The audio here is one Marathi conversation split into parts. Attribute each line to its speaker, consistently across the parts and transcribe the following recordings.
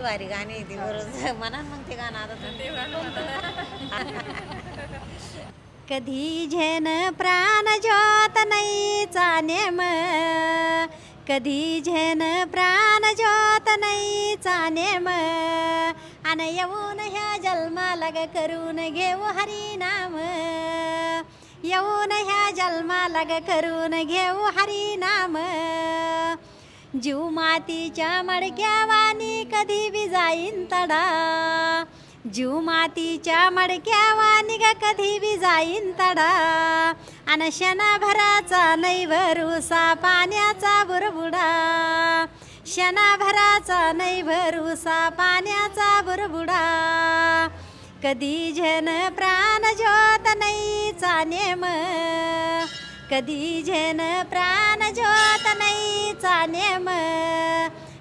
Speaker 1: वारी गाणी येते बरोबर. म्हणा मग ते गाणं आता कधी झेन प्राण ज्योत नाही चानेम कधी झेन प्राण ज्योत नाही चानेम आन येऊन ह्या जन्माला ग करून घेऊ हरी नाम येऊन ह्या जन्माला ग करून घेऊ हरी नाम जीव मातीच्या मडक्या वाणी कधी विजाईन तडा? जीव मातीच्या मडक्या वाणी ग कधी विजाईन तडा? अन शनाभराचा नैभरुसा भरुसा पाण्याचा बुरबुडा. शनाभराचा नाही भरुसा पाण्याचा बुरबुडा. कधी झन प्राण ज्योत नाही चानेम कधी झेन प्राण ज्योत नाही चानेम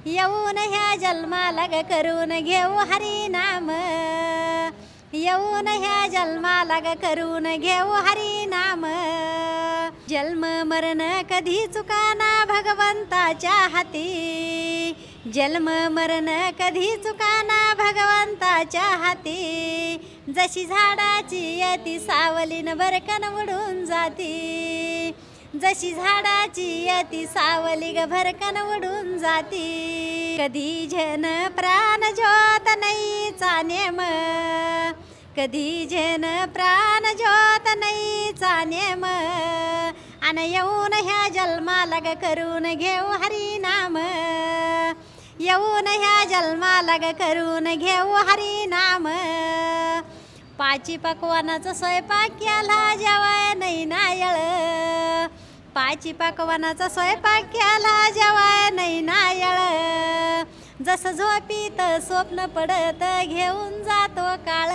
Speaker 1: येऊन ह्या जन्माला ग करून घेऊ हरी नाम. येऊन ह्या जन्माला ग करून घेऊ हरी नाम. जन्म मरण कधी चुकाना भगवंताच्या हाती. जन्म मरण कधी चुकाना भगवंताच्या हाती. जशी झाडाची यती सावलीन भरकन उडून जाती. जशी झाडाची यती सावली ग भरकन उडून जाती. कधी झन प्राण ज्योत नाही चानेम कधी झन प्राण ज्योत नाही चानेम अन येऊन ह्या जन्माला ग करून घेऊ हरी नाम येऊन ह्या जन्माला ग करून घेऊ हरी नाम पाची पकवानाचा स्वयंपाक केला जेवाय नाही नायळ. पाची पकवानाचा स्वयंपाक केला जेवाय नाही नायळ. जसं झोपीत स्वप्न पडत घेऊन जातो काळ.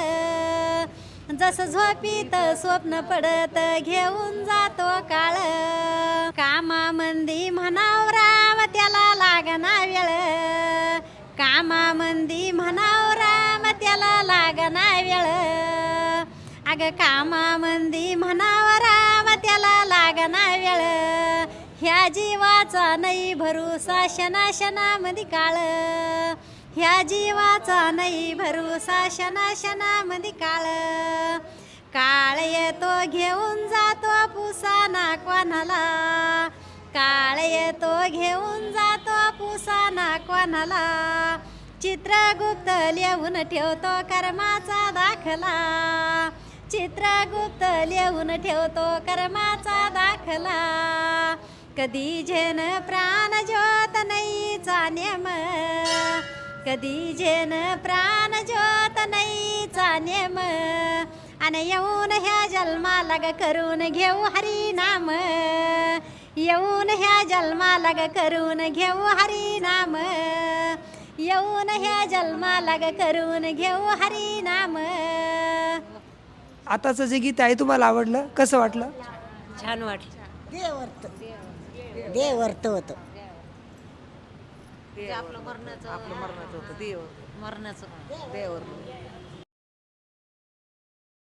Speaker 1: जसं झोपीत स्वप्न पडत घेऊन जातो काळ. कामा मंदी म्हणाव राम त्याला लागना वेळ. कामा मंदी त्याला लागना वेळ. अग कामा मंदी म्हणाव राम त्याला लागना वेळ. ह्या जीवाचा नाही भरूसा शना शनामधी काळ. ह्या जीवाचा नाही भरूसा शना शनामधी काळ. काळ येतो घेऊन जातो पुसा नाकवानाला काळ येतो घेऊन जातो पुसा नाकवानाला चित्रगुप्त लिहून ठेवतो कर्माचा दाखला. चित्रगुप्त लिहून ठेवतो कर्माचा दाखला. कधी झेन प्राण ज्योत नाही चानेम कधी झेन प्राण ज्योत नाही चानेम आणि येऊन ह्या जन्माला ग करून घेऊ हरी नाम येऊन ह्या जन्माला ग करून घेऊ हरी नाम येऊन ह्या जन्माला ग करून घेऊ हरी नाम
Speaker 2: आताचं जे गीत आहे तुम्हाला आवडलं? कसं वाटलं?
Speaker 1: छान वाटलं.
Speaker 3: देवर्त देवर्त होतं.
Speaker 1: आपलं मरणाचं आपलं मरणाचं होतं. देव. मरणाचं. देवर